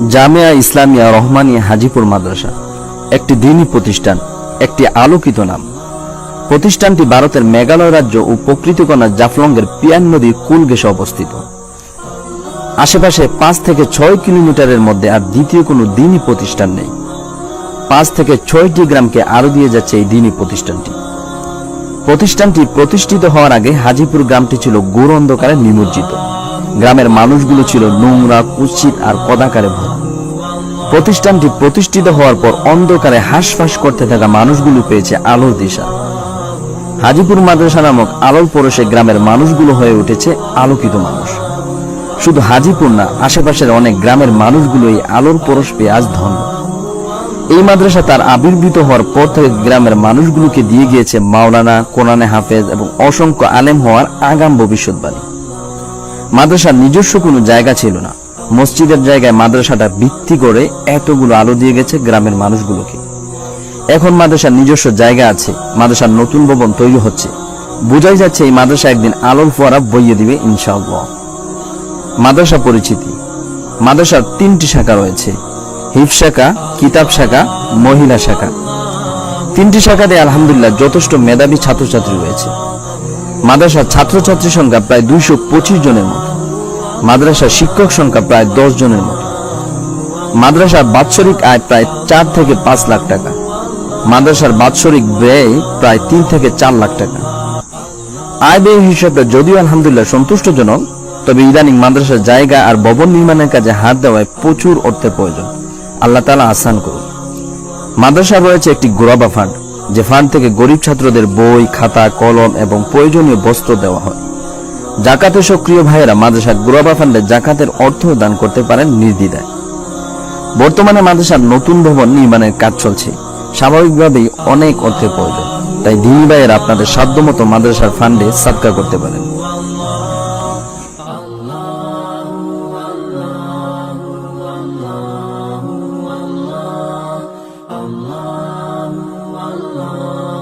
জামিয়া ইসলামিয়া রহমানিয়া হাজিপুর মাদ্রাসা, একটি দিনী প্রতিষ্ঠান, একটি আলোকিত নাম। প্রতিষ্ঠানটি ভারতের মেঘালয় রাজ্য ও প্রকৃতিকণা জাফলংয়ের পিয়ান নদীর কুল ঘেঁষে অবস্থিত। আশেপাশে পাঁচ থেকে ছয় কিলোমিটারের মধ্যে আর দ্বিতীয় কোনো দিনী প্রতিষ্ঠান নেই। পাঁচ থেকে ছয়টি গ্রামকে আরও দিয়ে যাচ্ছে এই দিনী প্রতিষ্ঠানটি। প্রতিষ্ঠানটি প্রতিষ্ঠিত হওয়ার আগে হাজিপুর গ্রামটি ছিল ঘোর অন্ধকারে নিমজ্জিত। গ্রামের মানুষগুলো ছিল নোংরা, কুৎসিত আর কদাকারে ভরা। প্রতিষ্ঠানটি প্রতিষ্ঠিত হওয়ার পর অন্ধকারে হাঁসফাঁস করতে থাকা মানুষগুলো পেয়েছে আলোর দিশা। হাজিপুর মাদ্রাসা নামক আলোর পরশে গ্রামের মানুষগুলো হয়ে উঠেছে আলোকিত মানুষ। শুধু হাজিপুর না, আশেপাশের অনেক গ্রামের মানুষগুলো এই আলোর পরশ পেয়ে আজ ধন্য। এই মাদ্রাসা তার আবির্ভূত হওয়ার পর থেকে গ্রামের মানুষগুলোকে দিয়ে গিয়েছে মাওলানা, কোরআনে হাফেজ এবং অসংখ্য আলেম হওয়ার আগাম ভবিষ্যৎবাণী। মাদ্রাসার নিজস্ব কোনো জায়গা ছিল না। মসজিদের জায়গায় মাদ্রাসাটা ভিত্তি করে এতগুলো আলো দিয়ে গেছে গ্রামের মানুষগুলোকে। এখন মাদ্রাসার নিজস্ব জায়গা আছে, মাদ্রাসার নতুন ভবন তৈরি হচ্ছে। বোঝাই যাচ্ছে এই মাদ্রাসা একদিন আলোর ফোয়ারা বইয়ে দিবে, ইনশাআল্লাহ। মাদ্রাসা পরিচিতি। মাদ্রাসার তিনটি শাখা রয়েছে, হিফ শাখা, কিতাব শাখা, মহিলা শাখা। তিনটি শাখাতে আলহামদুলিল্লাহ যথেষ্ট মেধাবী ছাত্রছাত্রী রয়েছে। মাদ্রাসার ছাত্রছাত্রী সংখ্যা প্রায় দুইশো পঁচিশ জনের মতো। মাদ্রাসার শিক্ষক সংখ্যা প্রায় দশ জনের মতো। মাদ্রাসার বাৎসরিক আয় প্রায় চার থেকে পাঁচ লাখ টাকা। মাদ্রাসার বাৎসরিক ব্যয় প্রায় তিন থেকে চার লাখ টাকা। আয় ব্যয় হিসাবে যদিও আলহামদুলিল্লাহ সন্তুষ্টজনক, তবে ইদানিং মাদ্রাসার জায়গা আর ভবন নির্মাণের কাজে হাত দেওয়ায় প্রচুর অর্থের প্রয়োজন। আল্লাহ তালা আসান করুন। মাদ্রাসা রয়েছে একটি গোরাবা ফান্ড। যে ফান্ড থেকে গরিব ছাত্রদের বই, খাতা, কলম এবং প্রয়োজনীয় বস্ত্র দেওয়া হয়। জাকাতে সক্রিয় ভাইয়েরা মাদ্রাসা গুরাবা ফান্ডে জাকাতের অর্থ দান করতে পারেন নির্দ্বিধায়। বর্তমানে মাদ্রাসার নতুন ভবন নির্মাণের কাজ চলছে। স্বাভাবিকভাবেই অনেক অর্থের প্রয়োজন। তাই দিনী ভাইয়েরা আপনাদের সাধ্যমতো মাদ্রাসার ফান্ডে সাবকা করতে পারেন। Allah 啊。